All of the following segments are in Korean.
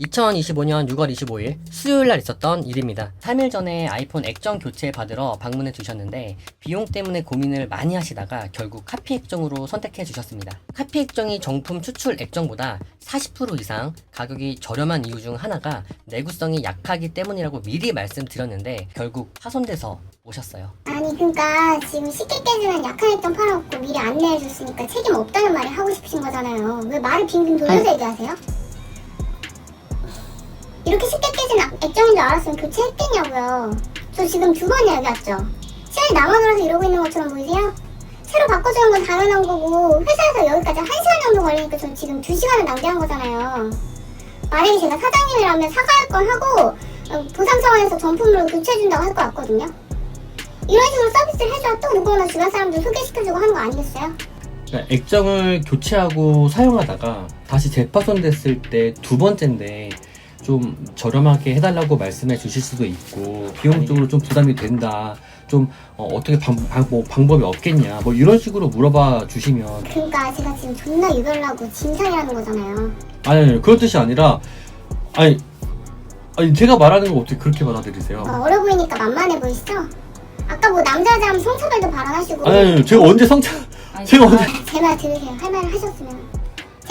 2025년 6월 25일 수요일 날 있었던 일입니다. 3일 전에 아이폰 액정 교체 받으러 방문해 주셨는데 비용 때문에 고민을 많이 하시다가 결국 카피 액정으로 선택해 주셨습니다. 카피 액정이 정품 추출 액정보다 40% 이상 가격이 저렴한 이유 중 하나가 내구성이 약하기 때문이라고 미리 말씀드렸는데 결국 파손돼서 오셨어요. 아니 그러니까 지금 쉽게 깨지는 약한 액정 팔아갖고 미리 안내해줬으니까 책임 없다는 말을 하고 싶으신 거잖아요. 왜 말을 빙빙 돌려서 얘기하세요? 이렇게 쉽게 악- 액정인 줄 알았으면 교체했겠냐고요. 저 지금 두번 얘기했죠. 시간이 남아 돌아서 이러고 있는 것처럼 보이세요? 새로 바꿔주는 건 당연한 거고 회사에서 여기까지 한 시간 정도 걸리니까 전 지금 두 시간을 낭비한 거잖아요. 만약에 제가 사장님이라면 사과할 건 하고 어, 보상 차원에서 정품으로 교체해준다고 할 것 같거든요. 이런 식으로 서비스를 해줘야 또 누구나 주변 사람들 소개시켜주고 하는 거 아니겠어요? 액정을 교체하고 사용하다가 다시 재파손됐을 때 두 번째인데 좀 저렴하게 해달라고 말씀해 주실 수도 있고 비용적으로 좀 부담이 된다 좀 어, 떻게 방, 방, 뭐 방법이 없겠냐 뭐 이런 식으로 물어봐 주시면 그러니까 제가 지금 존나 유별나고 진상이라는 거잖아요. 아니 아니 그런 뜻이 아니라 아니 아니 제가 말하는 거 어떻게 그렇게 받아들이세요 어, 어려 보이니까 만만해 보이시죠? 아까 뭐 남자자면 성차별도 발언하시고 아니 아니 제가 언제 성차 제가 언제 제 말 들으세요. 할 말을 하셨으면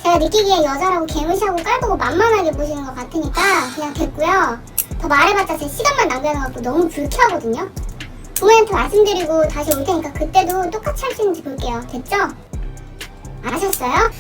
제가 느끼기에 여자라고 개무시하고 깔보고 만만하게 보시는 것 같으니까 그냥 됐고요. 더 말해봤자 제 시간만 낭비하는 것 같고 너무 불쾌하거든요. 부모님한테 말씀드리고 다시 올 테니까 그때도 똑같이 할 수 있는지 볼게요. 됐죠? 아셨어요?